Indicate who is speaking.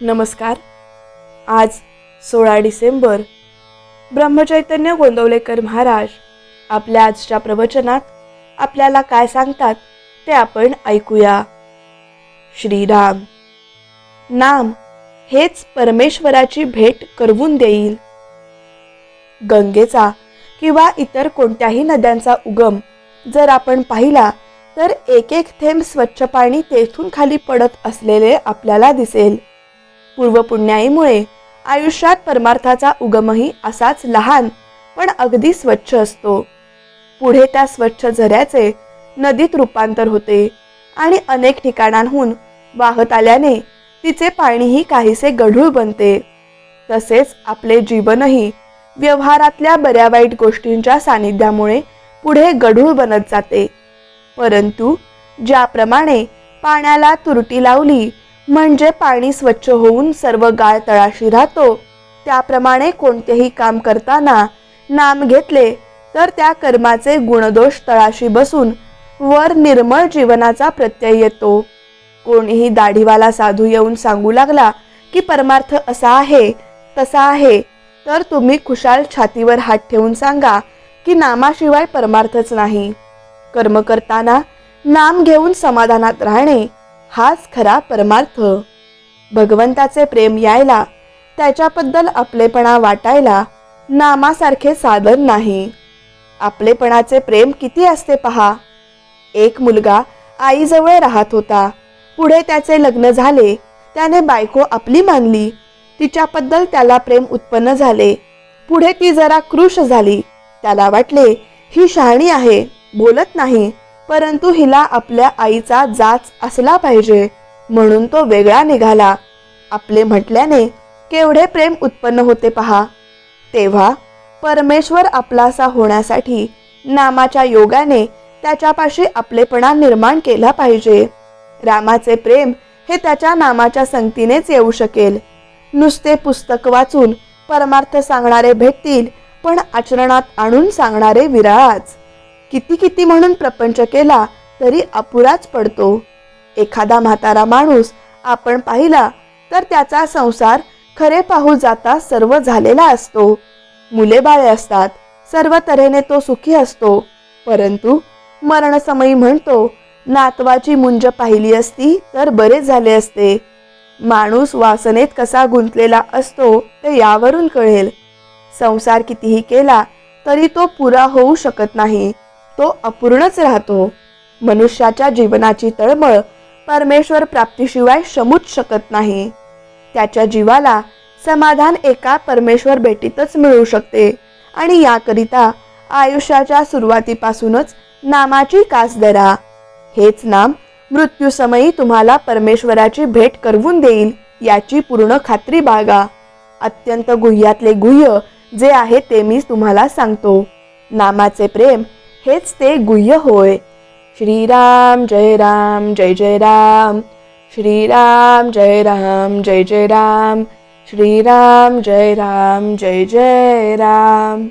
Speaker 1: नमस्कार. आज सोळा डिसेंबर ब्रह्मचैतन्य गोंदवलेकर महाराज आपल्या आजच्या प्रवचनात आपल्याला काय सांगतात ते आपण ऐकूया. श्रीराम नाम हेच परमेश्वराची भेट करवून देईल. गंगेचा किंवा इतर कोणत्याही नद्यांचा उगम जर आपण पाहिला तर एक एक थेंब स्वच्छ पाणी तेथून खाली पडत असलेले आपल्याला दिसेल. पूर्वपुण्याईमुळे आयुष्यात परमार्थाचा उगमही असाच लहान पण अगदी स्वच्छ असतो. पुढे त्या स्वच्छ झऱ्याचे नदीत रूपांतर होते आणि अनेक ठिकाणांहून वाहत आल्याने तिचे पाणीही काहीसे गढूळ बनते. तसेच आपले जीवनही व्यवहारातल्या बऱ्या वाईट गोष्टींच्या सानिध्यामुळे पुढे गढूळ बनत जाते. परंतु ज्याप्रमाणे पाण्याला तुरटी लावली म्हणजे पाणी स्वच्छ होऊन सर्व गाळ तळाशी राहतो. त्याप्रमाणे कोणतेही काम करताना नाम घेतले तर त्या कर्माचे गुणदोष तळाशी बसून वर निर्मळ जीवनाचा प्रत्यय येतो. कोणीही दाढीवाला साधू येऊन सांगू लागला की परमार्थ असा आहे तसा आहे तर तुम्ही खुशाल छातीवर हात ठेवून सांगा की नामाशिवाय परमार्थच नाही. कर्म करताना नाम घेऊन समाधानात राहणे हाच खरा परमार्थ. भगवंताचे प्रेम यायला त्याच्याबद्दल आपलेपणा वाटायला नामासारखे साधन नाही. आपलेपणाचे प्रेम किती असते पहा. एक मुलगा आईजवळ राहत होता. पुढे त्याचे लग्न झाले. त्याने बायको आपली मानली. तिच्याबद्दल त्याला प्रेम उत्पन्न झाले. पुढे ती जरा क्रुश झाली. त्याला वाटले ही शहाणी आहे बोलत नाही. परंतु हिला आपल्या आईचा जाच असला पाहिजे. म्हणून तो वेगळा निघाला. आपले म्हटल्याने केवढे प्रेम उत्पन्न होते पहा. तेव्हा परमेश्वर आपलासा होण्यासाठी नामाच्या योगाने त्याच्यापाशी आपलेपणा निर्माण केला पाहिजे. रामाचे प्रेम हे त्याच्या नामाच्या संगतीनेच येऊ शकेल. नुसते पुस्तक वाचून परमार्थ सांगणारे भेटतील पण आचरणात आणून सांगणारे विराळाच किती किती म्हणून प्रपंच केला तरी अपुराच पडतो. एखादा म्हातारा माणूस आपण पाहिला तर त्याचा संसार खरे पाहू जाता सर्व झालेला असतो. मुले बाळे असतात सर्व तऱ्हेने तो सुखी असतो. परंतु मरणसमयी म्हणतो नातवाची मुंज पाहिली असती तर बरे झाले असते. माणूस वासनेत कसा गुंतलेला असतो ते यावरून कळेल. संसार कितीही केला तरी तो पुरा होऊ शकत नाही. तो अपूर्णच राहतो. मनुष्याच्या जीवनाची तळमळ परमेश्वर प्राप्तीशिवाय शमूच शकत नाही. त्याच्या जीवाला समाधान एका परमेश्वर भेटीतच मिळू शकते आणि याकरिता आयुष्याच्या सुरुवातीपासूनच नामाची कास धरा. हेच नाम मृत्यूसमयी तुम्हाला परमेश्वराची भेट करवून देईल याची पूर्ण खात्री बाळगा. अत्यंत गुह्यातले गुह्य जे आहे ते मी तुम्हाला सांगतो. नामाचे प्रेम हेच ते गुह्य होय. श्रीराम जय राम जय जय राम. श्रीराम जय राम जय जय राम. श्रीराम जय राम जय जय राम.